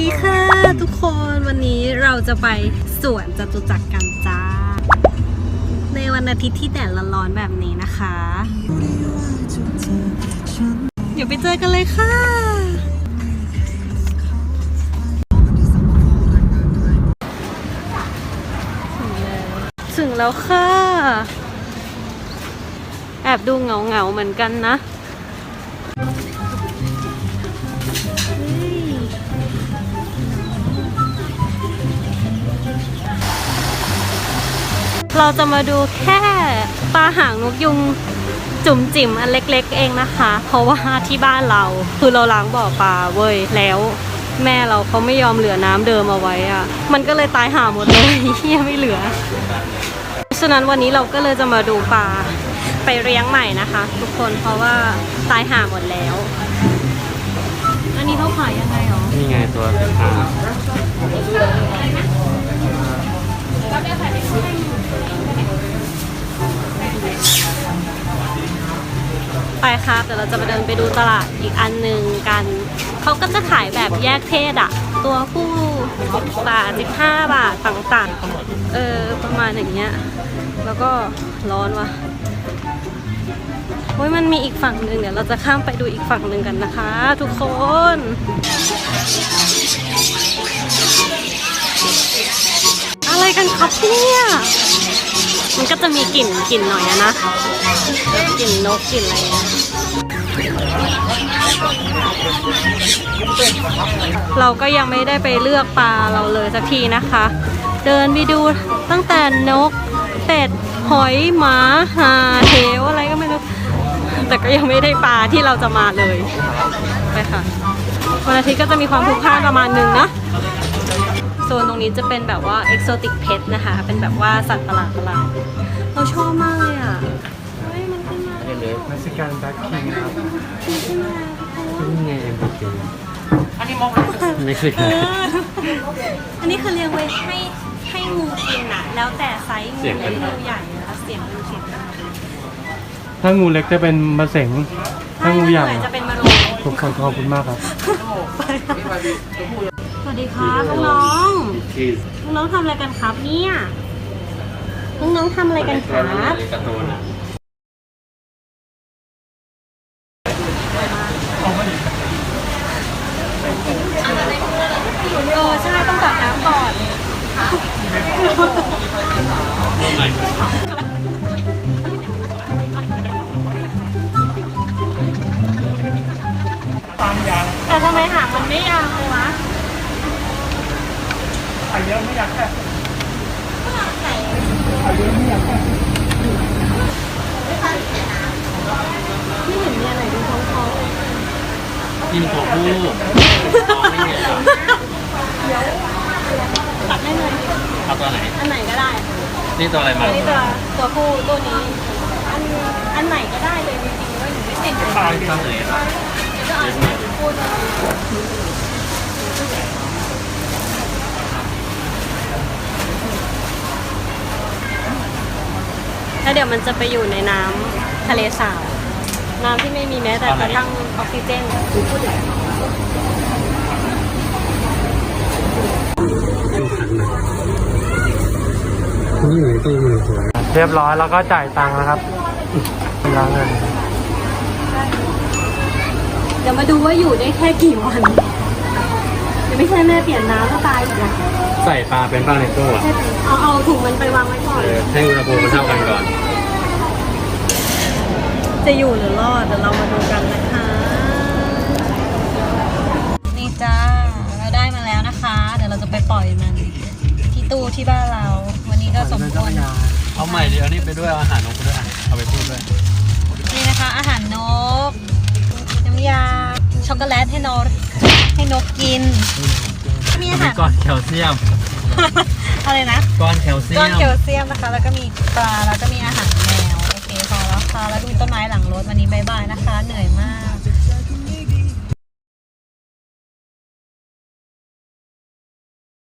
ดีค่ะ ทุกคนวันนี้เราจะไปสวนจตุจักรกันจ้า ในวันอาทิตย์ที่แดดร้อนๆแบบนี้นะคะ เดี๋ยวไปเจอกันเลยค่ะ ถึงแล้วค่ะ แอบดูเหงาๆเหมือนกันนะ เราจะมาดูแค่ปลาหางนกยุงจุ่มจิ๋มอันเล็กๆ เองนะคะ เพราะว่าที่บ้านเราคือเราล้างบ่อปลาเว้ยแล้วแม่เราเขาไม่ยอมเหลือน้ำเดิมเอาไว้อะมันก็เลยตายหาหมดเลยเฮียไม่เหลือ ฉะนั้นวันนี้เราก็เลยจะมาดูปลาไปเลี้ยงใหม่นะคะ ทุกคนเพราะว่าตายหาหมดแล้ว อันนี้เขาขายยังไงหรอ นี่ไงตัวอ่า ไปครับเดี๋ยวเราจะไปเดินไปดูตลาดอีกอันหนึ่งกัน เขาก็จะขายแบบแยกเพศอะตัวผู้10บาท15บาทต่างๆ เออ ประมาณอย่างเงี้ย แล้วก็ร้อนว่ะโอ้ยมันมีอีกฝั่งหนึ่งเดี๋ยวเราจะข้ามไปดูอีกฝั่งหนึ่งกันนะคะ ทุกคนอะไรกันครับเนี่ย มันก็จะมีกลิ่นกลิ่นหน่อยอะนะกลิ่นนกกลิ่นอะไรเราก็ยังไม่ได้ไปเลือกปลาเราเลยสักทีนะคะ เดินไปดูตั้งแต่นกเป็ดหอยหมาหาเทวอะไรก็ไม่รู้แต่ก็ยังไม่ได้ปลาที่เราจะมาเลยไปค่ะวันอาทิตย์ก็จะมีความพลุกพล่านประมาณหนึงนะ นตรงนี้จะเป็นแบบว่า exotic pet นะคะ เป็นแบบว่าสัตว์ประหลาดประหลาดๆเราชอบมากเลยอะเฮ้ยมันขึ้นมาได้เลยเม็กซิกันแบ็คคิงครับมันขึ้นมานี่ไงเอ็มบีเอันนี้มองไม่เคยเอออันนี้คือเลี้ยงไว้ให้ให้งูกินอะแล้วแต่ไซส์งูเล็กงูใหญ่นะคะเสียงงูเสียงดังถ้างูเล็กจะเป็นมะเสงถ้างูใหญ่จะเป็นมะโรงทุกคนขอบคุณมากครับส วัสดีครับน้องที่ๆน้องๆทำอะไรกันครับเนี่ย น้องๆทำอะไรกันครับการ์ตูนอะเออใช่ต้องตักน้ำก่อนแต่ทำไมหางมันไม่ยาวเลยวะ ไอเยอะไม่อยากแค่ไม่เห็นมีอะไรดูท้องท้องยินตัวผู้ไม่เห็นหรอตัดให้หน่อยเอาตัวไหน อันไหนก็ได้ นี่ตัวอะไรมาอันนี้ตัวตัวผู้ตัวนี้ อันอันไหนก็ได้เลยจริงๆว่าหนูไม่ติดเลยตายตั้งเลยอะก็เอาตัวผู้ตัวนี้ แล้วเดี๋ยวมันจะไปอยู่ในน้ำทะเลสาบน้ำที่ไม่มีแม้แต่กระทั่งออกซิเจนนี่อยู่ในตู้มือถือเรียบร้อยแล้วก็จ่ายตังค์นะครับล้างเงินเดี๋ยวมาดูว่าอยู่ได้แค่กี่วันเดี๋ยวไม่ใช่แม่เปลี่ยนน้ำก็ตายอีกนะ ใส่ปลาเป็นป้าในตู้อะเอาเอาถุงมันไปวางไว้ก่อน เออให้อุณหภูมิมันเท่ากันก่อน จะอยู่หรือรอดเดี๋ยวเรามาดูกันนะคะ นี่จ้า เราได้มาแล้วนะคะ เดี๋ยวเราจะไปปล่อยมัน ที่ตู้ที่บ้านเรา วันนี้ก็สมควร เอาใหม่เดี๋ยวนี้ไปด้วยเอาอาหารนกไปด้วยอะเอาไปพูดด้วยนี่นะคะ อาหารนก น้ำยา ช็อกโกแลตให้นกให้นกกินมี อาหารก้อนแคลเซียม อะไรนะ ก้อนแคลเซียก้อนม แคลเซียมนะคะ แล้วก็มีปลา แล้วก็มีอาหารแมว โอเค พอแล้วค่ะ แล้วดูต้นไม้หลังรถวันนี้บายบายนะคะ เหนื่อยมาก